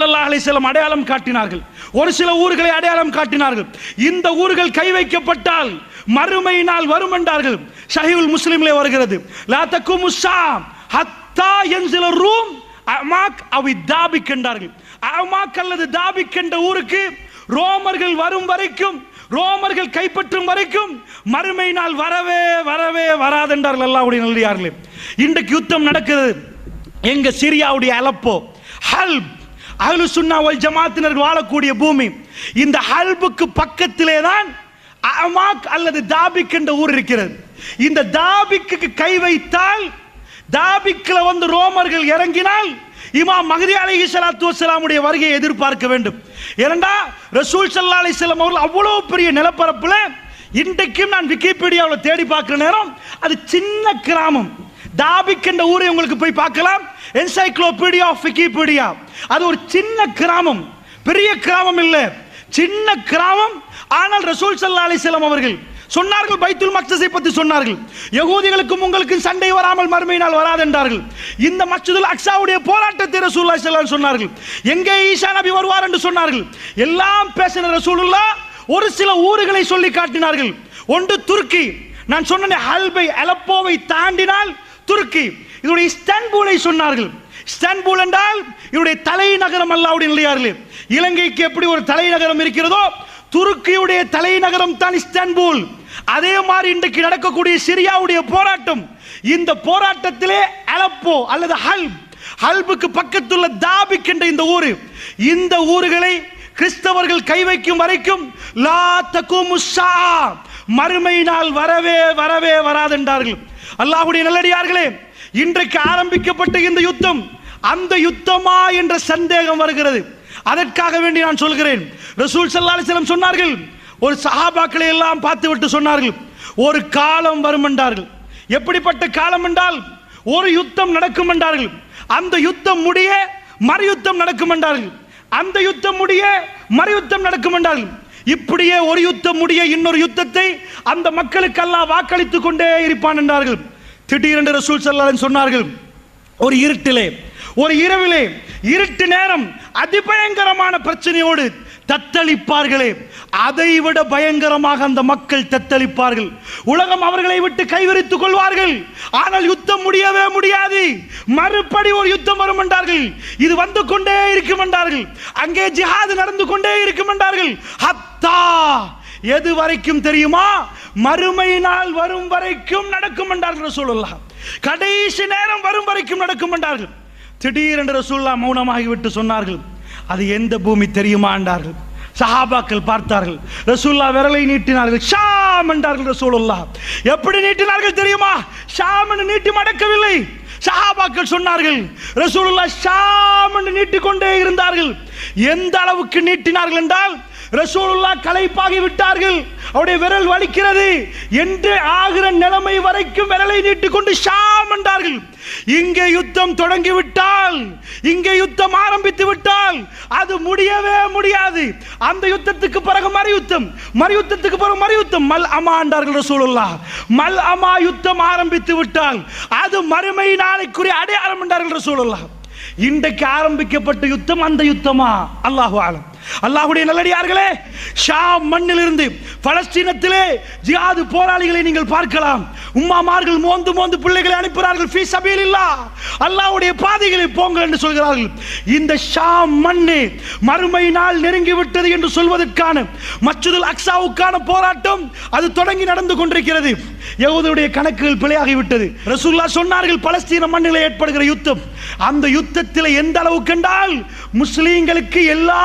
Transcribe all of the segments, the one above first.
ஸல்லல்லாஹு அடையாளம் காட்டினார்கள். ஒரு சில ஊர்களை அடையாளம் காட்டினார்கள். இந்த ஊர்கள் கை வைக்கப்பட்டால் மறுமையினால் வரும் என்றார்கள். ஷஹீல் முஸ்லிம்லே வருகிறது. லாத்தக்கு தக்கும் ஹத்தா என் சில ரூம் அமாக் அவை தாபிக் என்றார்கள். அமாக் அல்லது தாபிக் என்ற ஊருக்கு ரோமர்கள் வரும் வரைக்கும் ரோமர்கள் கைப்பற்றும் வரைக்கும் மறுமை நாள் வரவே வரவே வராதென்றார்கள் அல்லாவுடைய நல்லியார்களே இன்றைக்கு யுத்தம் நடக்குது எங்க சிரியாவுடைய அலப்போ ஹல்ப் அகலு சுன்னா வல் ஜமாத்தினர் வாழக்கூடிய பூமி. இந்த ஹல்புக்கு பக்கத்திலே தான் அமாக் அல்லது தாபிக் என்ற ஊர் இருக்கிறது. இந்த தாபிக்கு கை வைத்தால் தாபிக்கில் வந்து ரோமர்கள் இறங்கினால் இமாம் மகதி அலி ஸலாத்து வசலாமுடைய வருகையை எதிர்பார்க்க வேண்டும். ஏனண்டா ரசூல் சல்லா அலைஹி அவர்கள் அவ்வளவு பெரிய நிலப்பரப்பில் இன்றைக்கும் நான் விக்கிபீடியாவில் தேடி பார்க்குற நேரம் அது சின்ன கிராமம். தாபிக் என்ற ஊரை உங்களுக்கு போய் பார்க்கலாம். என்சைக்ளோபீடியா ஆஃப் விக்கிபீடியா அது ஒரு சின்ன கிராமம். பெரிய கிராமம் இல்லை. சின்ன கிராமம் ஆனால் ரசூல் சல்லா அலைஹி அவர்கள் சொன்னார்கள் பைத்துல் மக்தஸை பற்றி சொன்னார்கள். யகூதிகளுக்கும் உங்களுக்கு சண்டை வராமல் மறுமையினால் வராது என்றார்கள். இந்த மஸ்ஜிதுல் அக்ஸாவுடைய போராட்டத்தை ரசூல்லா ஸல்லல்லாஹு சொன்னார்கள். எங்கே ஈசா நபி வருவார் என்று சொன்னார்கள். எல்லாம் பேசின ரசூலுல்லா ஒரு சில ஊர்களை சொல்லி காட்டினார்கள். ஒன்று துருக்கி. நான் சொன்ன ஹல்பை அலப்போவை தாண்டினால் துருக்கி. இதனுடைய இஸ்தான்பூலை சொன்னார்கள். இஸ்தான்பூல் என்றால் இவருடைய தலைநகரம் அல்லாவுடைய நிலையார்களே. இலங்கைக்கு எப்படி ஒரு தலைநகரம் இருக்கிறதோ துருக்கியுடைய தலைநகரம் தான் இஸ்தான்பூல். அதே மாதிரி இன்றைக்கு நடக்கக்கூடிய சிரியாவுடைய போராட்டம். இந்த போராட்டத்திலே அலப்போ அல்லது ஹல்ப் ஹல்புக்கு பக்கத்துள்ள தாபிக் என்ற இந்த ஊர். இந்த ஊர்களை கிறிஸ்தவர்கள் கை வைக்கும் வரைக்கும் லா தகுமுஷா மறுமை நாள் வரவே வரவே வராதென்றார்கள் அல்லாஹ்வுடைய நல்லடியார்களே இன்றைக்கு ஆரம்பிக்கப்பட்ட இந்த யுத்தம் அந்த யுத்தமா என்ற சந்தேகம் வருகிறது. அதற்காக வேண்டி நான் சொல்கிறேன். ரசூல் ஸல்லல்லாஹு சொன்னார்கள் ஒரு சஹாபாக்களை எல்லாம் பார்த்துவிட்டு சொன்னார்கள் ஒரு காலம் வரும் என்றார்கள். எப்படிப்பட்ட காலம் என்றால் ஒரு யுத்தம் நடக்கும் என்றார்கள். அந்த யுத்தம் முடிய மறு யுத்தம் நடக்கும் என்றார்கள். அந்த யுத்தம் முடிய மறு யுத்தம் நடக்கும் என்றார்கள். இப்படியே ஒரு யுத்தம் முடிய இன்னொரு யுத்தத்தை அந்த மக்களுக்கெல்லாம் வாக்களித்துக் கொண்டே இருப்பான் என்றார்கள். திடீரென்று ரசூல் சல்லாலன் சொன்னார்கள் ஒரு இருட்டிலே ஒரு இரவிலே இருட்டு நேரம் அதிபயங்கரமான பிரச்சனையோடு தத்தளிப்பார்களே. அதை விட பயங்கரமாக அந்த மக்கள் தத்தளிப்பார்கள். உலகம் அவர்களை விட்டு கைவிரித்துக் கொள்வார்கள். ஆனால் யுத்தம் முடியவே முடியாது. மறுபடி ஒரு யுத்தம் வரும் என்றார்கள். இது வந்து கொண்டே இருக்கும் என்றார்கள். அங்கே ஜிஹாது நடந்து கொண்டே இருக்கும் என்றார்கள். ஹத்தா எது வரைக்கும் தெரியுமா? மறுமை நாள் வரும் வரைக்கும் நடக்கும் என்றார்கள் ரசூலுல்லாஹ். கடைசி நேரம் வரும் வரைக்கும் நடக்கும் என்றார்கள். திடீரென்று ரசூல்லா மௌனமாகிவிட்டு சொன்னார்கள். அது எந்த பூமி தெரியுமா என்றார்கள். சஹாபாக்கள் பார்த்தார்கள். ரசூல்லா விரலை நீட்டினார்கள். ஷாம் என்றார்கள் ரசூலுல்லா எப்படி நீட்டினார்கள் தெரியுமா? ஷாம் என்று நீட்டி மடக்கவில்லை. சஹாபாக்கள் சொன்னார்கள் ரசூலுல்லா ஷாம் என்று நீட்டிக்கொண்டே இருந்தார்கள். எந்த அளவுக்கு நீட்டினார்கள் என்றால் ரசூலுல்லா களைப்பாகி விட்டார்கள். அவருடைய விரல் வலிக்கிறது. என்று ஆகிற நிலைமை வரைக்கும் விரலை நீட்டிக்கொண்டு ஷாம் என்றார்கள். இங்கே யுத்தம் தொடங்கி விட்டால் இங்கே யுத்தம் ஆரம்பித்து விட்டால் அது முடியவே முடியாது. அந்த யுத்தத்துக்கு பிறகு மறு யுத்தம் மறு யுத்தத்துக்கு பிறகு மறு யுத்தம் மல் அமா என்றார்கள் ரசூலுல்லா மல் அமா யுத்தம் ஆரம்பித்து விட்டால் அது மறுமை நாளைக்குரிய அடையாளம் என்றார்கள் ரசூலுல்லா இன்றைக்கு ஆரம்பிக்கப்பட்ட யுத்தம் அந்த யுத்தமா? அல்லாஹு ஆலம் அல்லாஹுடைய நல்லடியார்களே ஷாம் மண்ணிலிருந்து பலஸ்தீனத்திலே ஜியாது போராளிகளை நீங்கள் பார்க்கலாம். உம்மாமார்கள் மோந்து மோந்து பிள்ளைகளை அனுப்புகிறார்கள். ஃபீ இல்லா அல்லாவுடைய பாதைகளை போங்கள் என்று சொல்கிறார்கள். இந்த ஷாம் மண்ணு மறுமை நாள் நெருங்கி விட்டது என்று சொல்வதற்கான மச்சுதல் அக்ஸாவுக்கான போராட்டம் அது தொடங்கி நடந்து கொண்டிருக்கிறது. யகூதருடைய கணக்குகள் பிழையாகி விட்டது. ரசூல்லா சொன்னார்கள் பலஸ்தீன மண்ணில் ஏற்படுகிற யுத்தம் அந்த யுத்தத்தில் எந்த அளவுக்கு என்றால் முஸ்லீம்களுக்கு எல்லா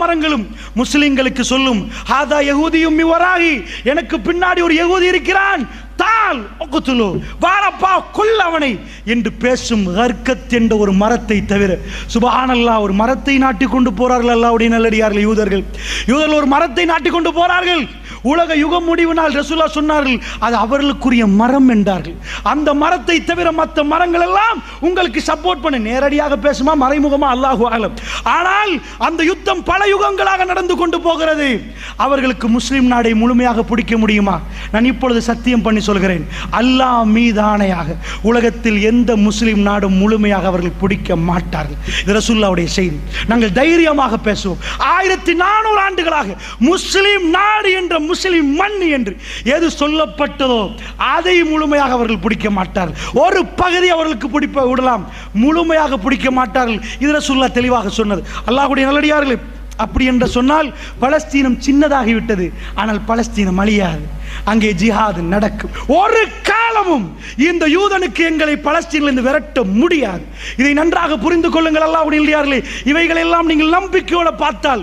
மரங்களும் முஸ்லீம்களுக்கு சொல்லும். ஹாதா யகுதியும் இவராகி எனக்கு பின்னாடி ஒரு யகுதி இருக்கிறான் தால் ஒக்குத்துலு. வாரப்பா கொல்ல அவனை என்று பேசும் ஹர்கத் என்ற ஒரு மரத்தை தவிர சுபஹானல்லா ஒரு மரத்தை நாட்டி கொண்டு போறார்கள் அல்லாவுடைய நல்லடியார்கள் யூதர்கள். யூதர்கள் ஒரு மரத்தை நாட்டி கொண்டு போறார்கள். உலக யுகம் முடிவு நாள் ரசூலா சொன்னார்கள் அது அவர்களுக்குரிய மரம் என்றார்கள். அந்த மரத்தை தவிர மற்ற மரங்கள் எல்லாம் உங்களுக்கு சப்போர்ட் பண்ண. நேரடியாக பேசுமா மறைமுகமா? அல்லாஹு ஆகலாம் ஆனால் அந்த யுத்தம் பல யுகங்களாக நடந்து கொண்டு போகிறது. அவர்களுக்கு முஸ்லிம் நாடை முழுமையாக பிடிக்க முடியுமா? நான் இப்பொழுது சத்தியம் பண்ணி சொல்கிறேன். அல்லாஹ் மீதானையாக உலகத்தில் எந்த முஸ்லிம் நாடும் முழுமையாக அவர்கள் பிடிக்க மாட்டார்கள். இது ரசூல்லாவுடைய செய்தி. நாங்கள் தைரியமாக பேசுவோம். ஆயிரத்தி நானூறு ஆண்டுகளாக முஸ்லிம் நாடு என்ற முஸ்லிம் மண் என்று எது சொல்லப்பட்டதோ அதை முழுமையாக அவர்கள் பிடிக்க மாட்டார்கள். ஒரு பகுதி அவர்களுக்கு பிடிப்ப விடலாம். முழுமையாக பிடிக்க மாட்டார்கள். இதில் சொல்ல தெளிவாக சொன்னது. அல்லாஹுடைய நல்லடியார்களே அப்படி என்று சொன்னால் பலஸ்தீனம் சின்னதாகிவிட்டது. ஆனால் பலஸ்தீனம் அழியாது. அங்கே ஜிஹாது நடக்கும். ஒரு காலமும் இந்த யூதனுக்கு எங்களை பலஸ்தீனிலிருந்து விரட்ட முடியாது. இதை நன்றாக புரிந்து கொள்ளுங்கள் அல்லாவுடைய இல்லையார்களே இவைகள் எல்லாம் நீங்கள் நம்பிக்கையோட பார்த்தால்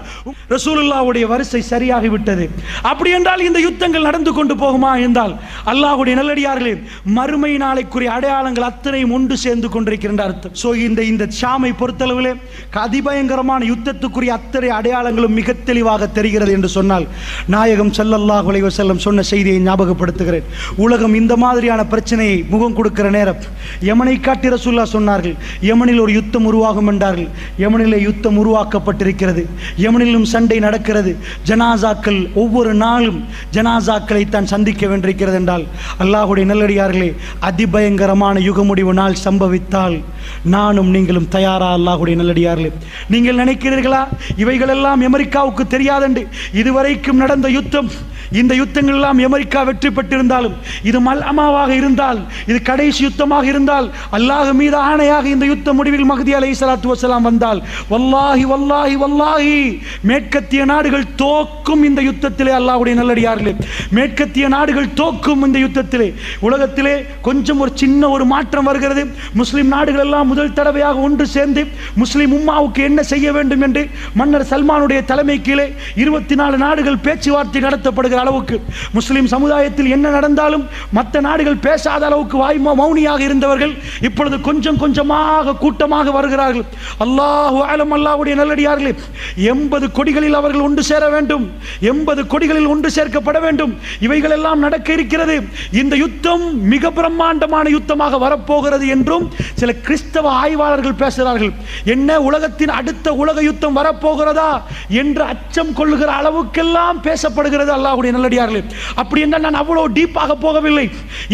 ரசூலுல்லாவுடைய வரிசை சரியாகிவிட்டது அப்படி என்றால் இந்த யுத்தங்கள் நடந்து கொண்டு போகுமா என்றால் அல்லாஹுடைய நல்லடியார்களே மறுமை நாளைக்குரிய அடையாளங்கள் அத்தனையும் ஒன்று சேர்ந்து கொண்டிருக்கின்ற அர்த்தம். ஸோ இந்த இந்த ஷாமை பொறுத்தளவிலே அதிபயங்கரமான யுத்தத்துக்குரிய அத்தனை அடையாளங்களும் மிக தெளிவாக தெரிகிறது என்று சொன்னால் நாயகம் செல்லல்லாஹ் செல்லம் வஸல்லம் சொன்ன செய்தியை ஞாபகப்படுத்துகிறேன். உலகம் இந்த மாதிரியான பிரச்சனையை முகம் கொடுக்கிற நேரம். யமனை காட்டி ரசூல்லா சொன்னார்கள் யமனில் ஒரு யுத்தம் உருவாகும் என்றார்கள். யமனிலே யுத்தம் உருவாக்கப்பட்டிருக்கிறது. யமனிலும் சண்டை நடக்கிறது. ஜனாசாக்கள் ஒவ்வொரு நாளும் ஜனாசாக்களை தான் சந்திக்க வேண்டியிருக்கிறது என்றால் அல்லாஹுடைய நல்லடியார்களே அதிபயங்கரமான யுக முடிவு நாள் சம்பவித்தால் நானும் நீங்களும் தயாரா அல்லாஹுடைய நல்லடியார்களே. நீங்கள் நினைக்கிறீர்களா? இவைகளெல்லாம் அமெரிக்காவுக்கு தெரியாதண்டு இதுவரைக்கும் நடந்த யுத்தம் இந்த யுத்தங்கள் எல்லாம் அமெரிக்கா வெற்றி பெற்றிருந்தாலும் இது மல்அமாவாக இருந்தால் இது கடைசி யுத்தமாக இருந்தால் அல்லாஹ் மீது ஆணையாக இந்த யுத்த முடிவில் மகதி அலை சலாத்து வசலாம் வந்தால் வல்லாஹி வல்லாஹி வல்லாஹி! மேற்கத்திய நாடுகள் தோக்கும் இந்த யுத்தத்திலே அல்லாஹுடைய நல்லடியார்களே. மேற்கத்திய நாடுகள் தோக்கும் இந்த யுத்தத்திலே. உலகத்திலே கொஞ்சம் ஒரு சின்ன ஒரு மாற்றம் வருகிறது. முஸ்லிம் நாடுகள் எல்லாம் முதல் தடவையாக ஒன்று சேர்ந்து முஸ்லிம் உம்மாவுக்கு என்ன செய்ய வேண்டும் என்று மன்னர் சல்மானுடைய தலைமை கீழே இருபத்தி நாலு நாடுகள் பேச்சுவார்த்தை நடத்தப்படுகிற அளவுக்கு முஸ்லிம் முஸ்லிம் சமுதாயத்தில் என்ன நடந்தாலும் மற்ற நாடுகள் பேசாத அளவுக்கு வாய் மௌனியாக இருந்தவர்கள் இப்பொழுது கொஞ்சம் கொஞ்சமாக கூட்டமாக வருகிறார்கள். அல்லாஹு ஆலம் அல்லாஹ்வுடைய நல்லடியார்களே எண்பது கொடிகளில் அவர்கள் ஒன்று சேர வேண்டும் எண்பது கொடிகளில் ஒன்று சேர்க்கப்பட வேண்டும். இவைகள் எல்லாம் நடக்க இருக்கிறது. இந்த யுத்தம் மிக பிரம்மாண்டமான யுத்தமாக வரப்போகிறது என்றும் சில கிறிஸ்தவ ஆய்வாளர்கள் பேசுகிறார்கள். என்ன உலகத்தின் அடுத்த உலக யுத்தம் வரப்போகிறதா என்று அச்சம் கொள்ளுகிற அளவுக்கெல்லாம் பேசப்படுகிறது அல்லாஹுடைய நல்லடியார்களே. அப்படி என்ன நான் அவ்வளவு டீப்பாக போகவில்லை.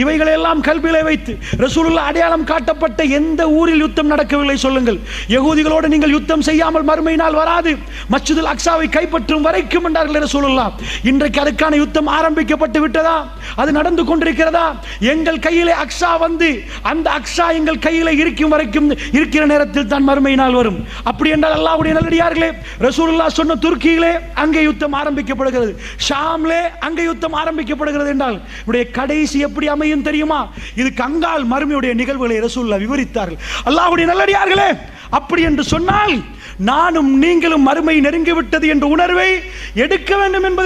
இவைகளை எல்லாம் கல்வியிலே வைத்து ரசூலுல்லா அடையாளம் காட்டப்பட்ட எந்த ஊரில் யுத்தம் நடக்கவில்லை சொல்லுங்கள். யகூதிகளோடு நீங்கள் யுத்தம் செய்யாமல் மறுமையினால் வராது. மஸ்ஜிதுல் அக்ஸாவை கைப்பற்றும் வரைக்கும் என்றார்கள் ரசூலுல்லா. இன்றைக்கு அதுக்கான யுத்தம் ஆரம்பிக்கப்பட்டு விட்டதா? அது நடந்து கொண்டிருக்கிறதா? எங்கள் கையிலே அக்ஸா வந்து அந்த அக்ஸா எங்கள் கையிலே இருக்கும் வரைக்கும் இருக்கிற நேரத்தில் தான் மறுமையினால் வரும். அப்படி என்றால் அல்லாவுடைய நல்லடியார்களே ரசூலுல்லா சொன்ன துருக்கியிலே அங்கே யுத்தம் ஆரம்பிக்கப்படுகிறது. ஷாம்லே அங்கே யுத்தம் ஆரம்பிக்கப்படுகிறது என்றால் இவருடைய கடைசி எப்படி அமையும் தெரியுமா? இது கங்கால் மறுமையுடைய நிகழ்வுகளை ரசூலுல்லாஹ் விவரித்தார்கள். அல்லாஹ்வுடைய நல்லடியார்களே அப்படி என்று சொன்னால் நானும் நீங்களும் மறுமை நெருங்கிவிட்டது என்ற உணர்வை எடுக்க வேண்டும் என்பது